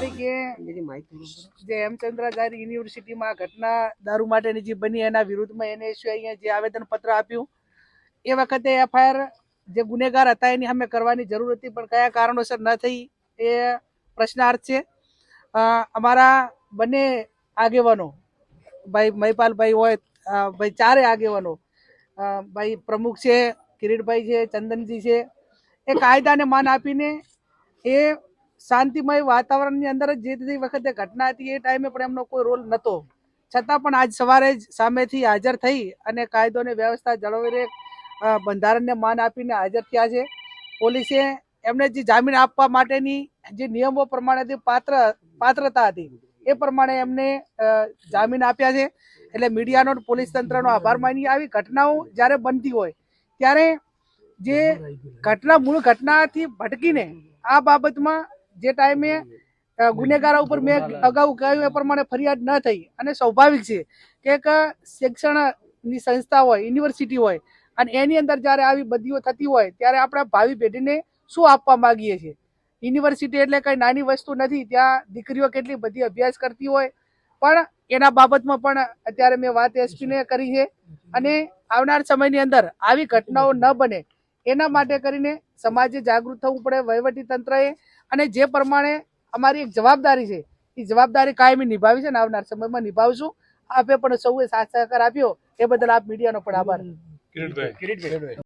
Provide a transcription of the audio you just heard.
એ જે હેમચંદ્રાચાર્ય યુનિવર્સિટીમાં ઘટના દારૂ માટેની જે બની એના વિરુદ્ધમાં એને અહીંયા જે આવેદન પત્ર આપ્યું એ વખતે એફઆઈઆર જે ગુનેગાર હતા એની અમે કરવાની જરૂર હતી પણ કયા કારણોસર ન થઈ એ પ્રશ્નાર્થ છે. અમારા બંને આગેવાનો ભાઈ મહિપાલભાઈ હોય ભાઈ ચારે આગેવાનો ભાઈ પ્રમુખ છે કિરીટભાઈ છે ચંદનજી છે એ કાયદાને માન આપીને એ શાંતિમય વાતાવરણની અંદર જ જે તે વખતે ઘટના હતી એ ટાઈમે પણ એમનો કોઈ રોલ નહોતો. છતાં પણ આજ સવારે જ સામેથી હાજર થઈ અને કાયદો અને વ્યવસ્થા જળવાઈ રહે બંધારણને માન આપીને હાજર થયા છે. પોલીસે એમને જે જામીન આપવા માટેની જે નિયમો પ્રમાણે જે પાત્ર, પાત્રતા હતી એ પ્રમાણે એમને જામીન આપ્યા છે. એટલે મીડિયાનો પોલીસ તંત્રનો આભાર માની આવી ઘટનાઓ જ્યારે બનતી હોય, ત્યારે જે ઘટના, મૂળ ઘટનાથી ભટકીને આ બાબતમાં જે ટાઈમે ગુનેગારો ઉપર મેં અગાઉ કહ્યું એ પ્રમાણે ફરિયાદ ન થઈ. અને સ્વાભાવિક છે કે એક શિક્ષણની સંસ્થા હોય યુનિવર્સિટી હોય અને એની અંદર જ્યારે આવી બદીઓ થતી હોય ત્યારે આપણે ભાવિ પેઢીને શું આપવા માગીએ છીએ? યુનિવર્સિટી એટલે કંઈ નાની વસ્તુ નથી. ત્યાં દીકરીઓ કેટલી બધી અભ્યાસ કરતી હોય. પણ એના બાબતમાં પણ અત્યારે મેં વાત એસપીને કરી છે. અને આવનાર સમયની અંદર આવી ઘટનાઓ ન બને એના માટે કરીને સમાજે જાગૃત થવું પડે વહીવટી તંત્રએ અને જે પ્રમાણે અમારી એક જવાબદારી છે એ જવાબદારી કાયમી નિભાવી છે ને આવનાર સમયમાં નિભાવશું. આપે પણ સૌએ સાથ સહકાર આપ્યો. એ બદલ આપ મીડિયાનો પણ આભાર. કિરીટભાઈ.